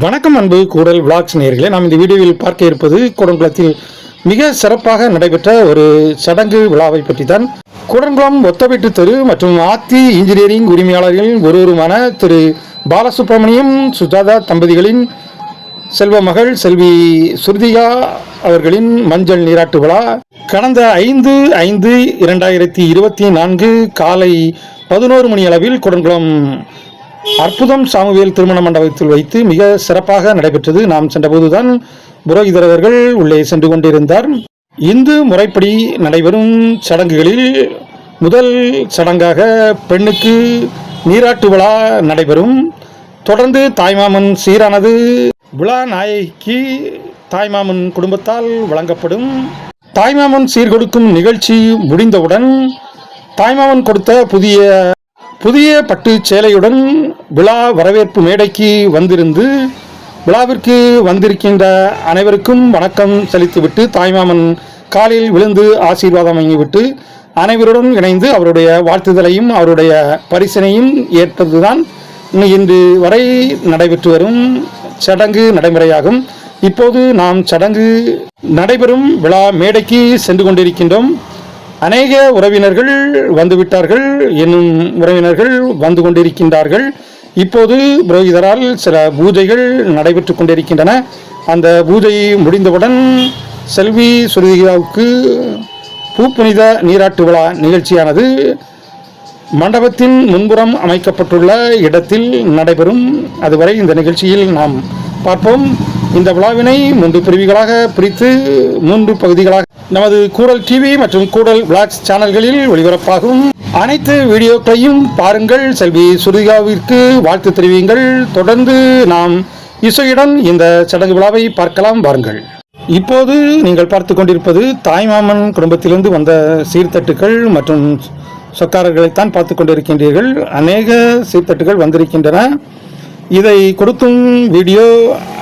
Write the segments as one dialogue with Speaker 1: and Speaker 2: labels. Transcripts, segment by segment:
Speaker 1: வணக்கம் அன்பு கூடல் விளாக்ஸ் நேயர்களே. நாம் இந்த வீடியோவில் பார்க்க இருப்பது கூடங்குளத்தில் மிக சிறப்பாக நடைபெற்ற ஒரு சடங்கு விழாவை பற்றி தான் கூடங்குளம் ஒத்தவெட்டு தெரு மற்றும் ஆத்தி இன்ஜினியரிங் உரிமையாளர்களின் ஒருவருமான திரு பாலசுப்ரமணியம் சுஜாதா தம்பதிகளின் செல்வ மகள் செல்வி சுருதிகா அவர்களின் மஞ்சள் நீராட்டு விழா. கடந்த ஐந்து ஐந்து இரண்டாயிரத்தி இருபத்தி நான்கு காலை பதினோரு மணி அளவில் குடங்குளம் அற்புதம் சாமுவேல் திருமண மண்டபத்தில் வைத்து மிக சிறப்பாக நடைபெற்றது. நாம் சென்றபோதுதான் புரோகிதர் அவர்கள் உள்ளே சென்று கொண்டிருந்தார். இந்து முறைப்படி நடைபெறும் சடங்குகளில் முதல் சடங்காக பெண்ணுக்கு நீராட்டு விழா நடைபெறும். தொடர்ந்து தாய்மாமன் சீரானது விழா நாயகிக்கு தாய்மாமன் குடும்பத்தால் வழங்கப்படும். தாய்மாமன் சீர்கொடுக்கும் நிகழ்ச்சி முடிந்தவுடன் தாய்மாமன் கொடுத்த புதிய புதிய பட்டு சேலையுடன் விழா வரவேற்பு மேடைக்கு வந்திருந்து விழாவிற்கு வந்திருக்கின்ற அனைவருக்கும் வணக்கம் செலுத்திவிட்டு தாய்மாமன் காலில் விழுந்து ஆசீர்வாதம் வாங்கிவிட்டு அனைவருடன் இணைந்து அவருடைய வாழ்த்துதலையும் அவருடைய பரிசனையும் ஏற்பதுதான் இன்று வரை நடைபெற்று வரும் சடங்கு நடைமுறையாகும். இப்போது நாம் சடங்கு நடைபெறும் விழா மேடைக்கு சென்று கொண்டிருக்கின்றோம். அநேக உறவினர்கள் வந்துவிட்டார்கள். என்னும் உறவினர்கள் வந்து கொண்டிருக்கின்றார்கள். இப்போது புரோகிதரால் சில பூஜைகள் நடைபெற்று கொண்டிருக்கின்றன. அந்த பூஜை முடிந்தவுடன் செல்வி சுருதிகாவுக்கு பூப்புனித நீராட்டு விழா நிகழ்ச்சியானது மண்டபத்தின் முன்புறம் அமைக்கப்பட்டுள்ள இடத்தில் நடைபெறும். அதுவரை இந்த நிகழ்ச்சியில் நாம் பார்ப்போம். இந்த விழாவினை மூன்று பிரிவுகளாக பிரித்து மூன்று பகுதிகளாக நமது கூடல் டிவி மற்றும் கூடல் பிளாக்ஸ் சேனல்களில் ஒளிபரப்பாகும். அனைத்து வீடியோக்களையும் பாருங்கள். செல்வி சுருதிகாவிற்கு வாழ்த்து தெரிவியுங்கள். தொடர்ந்து நாம் இசையுடன் இந்த சடங்கு விழாவை பார்க்கலாம். வாருங்கள். இப்போது நீங்கள் பார்த்து கொண்டிருப்பது தாய்மாமன் குடும்பத்திலிருந்து வந்த சீர்தட்டுகள் மற்றும் சொக்காரர்களைத்தான் பார்த்து கொண்டிருக்கின்றீர்கள். அநேக சீர்தட்டுகள் வந்திருக்கின்றன. இதை கொடுக்கும் வீடியோ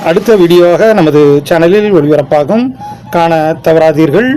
Speaker 1: அடுத்த வீடியோவாக நமது சேனலில் ஒளிபரப்பாகும். காண தவறாதீர்கள்.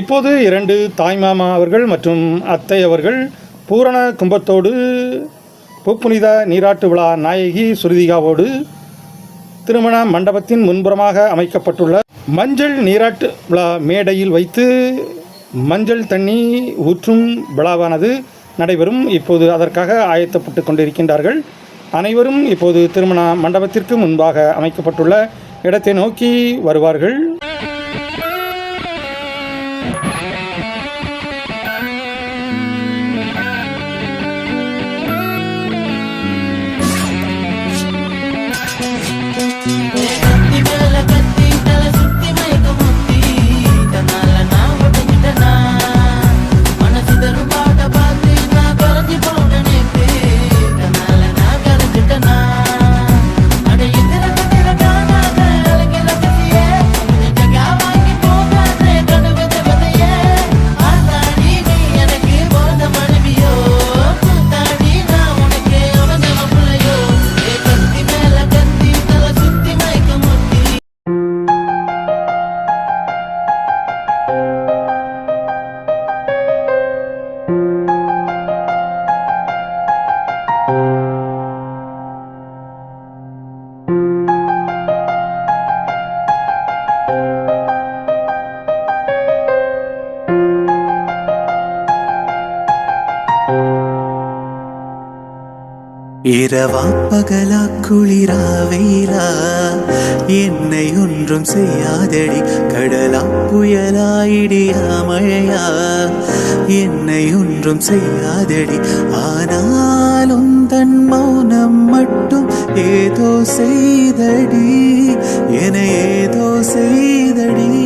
Speaker 1: இப்போது இரண்டு தாய்மாமா அவர்கள் மற்றும் அத்தை அவர்கள் பூரண கும்பத்தோடு பூப்புனித நீராட்டு விழா நாயகி சுருதிகாவோடு திருமண மண்டபத்தின் முன்புறமாக அமைக்கப்பட்டுள்ள மஞ்சள் நீராட்டு விழா மேடையில் வைத்து மஞ்சள் தண்ணி ஊற்றும் விழாவானது நடைபெறும். இப்போது அதற்காக ஆயத்தப்பட்டு கொண்டிருக்கின்றார்கள். அனைவரும் இப்போது திருமண மண்டபத்திற்கு முன்பாக அமைக்கப்பட்டுள்ள இடத்தை நோக்கி வருவார்கள்.
Speaker 2: இரவா பகலா குளிரா வெயிலா என்னை ஒன்றும் செய்யாதடி கடலா புயலா இடியா மழையா என்னை ஒன்றும் செய்யாதடி ஆனாலும் தன் மௌனம் மட்டும் ஏதோ செய்தடி என ஏதோ செய்தடி.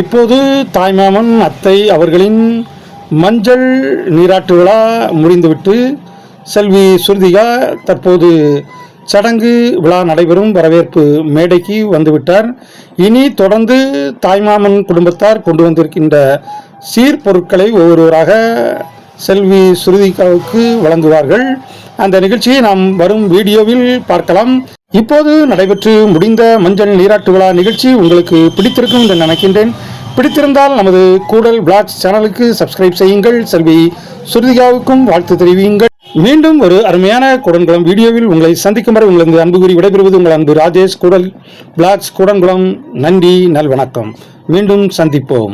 Speaker 1: இப்போது தாய்மாமன் அத்தை அவர்களின் மஞ்சள் நீராட்டு விழா முடிந்துவிட்டு செல்வி சுருதிகா தற்போது சடங்கு விழா நடைபெறும் வரவேற்பு மேடைக்கு வந்துவிட்டார். இனி தொடர்ந்து தாய்மாமன் குடும்பத்தார் கொண்டு வந்திருக்கின்ற சீர்பொருட்களை ஒவ்வொருவராக செல்வி சுருதிகாவுக்கு வழங்குவார்கள். அந்த நிகழ்ச்சியை நாம் வரும் வீடியோவில் பார்க்கலாம். இப்போது நடைபெற்று முடிந்த மஞ்சள் நீராட்டு விழா நிகழ்ச்சி உங்களுக்கு பிடித்திருக்கும் என்று நினைக்கின்றேன். பிடித்திருந்தால் நமது கூடல் பிளாக்ஸ் சேனலுக்கு சப்ஸ்கிரைப் செய்யுங்கள். செல்வி சுருதிகாவுக்கும் வாழ்த்து தெரிவியுங்கள். மீண்டும் ஒரு அருமையான கூடன்குளம் வீடியோவில் உங்களை சந்திக்கும் வரை உங்களது அன்பு கூறி விடைபெறுவது உங்கள் அன்பு ராஜேஷ். கூடல் பிளாக்ஸ் கூடன்குளம். நன்றி நல்வணக்கம். மீண்டும் சந்திப்போம்.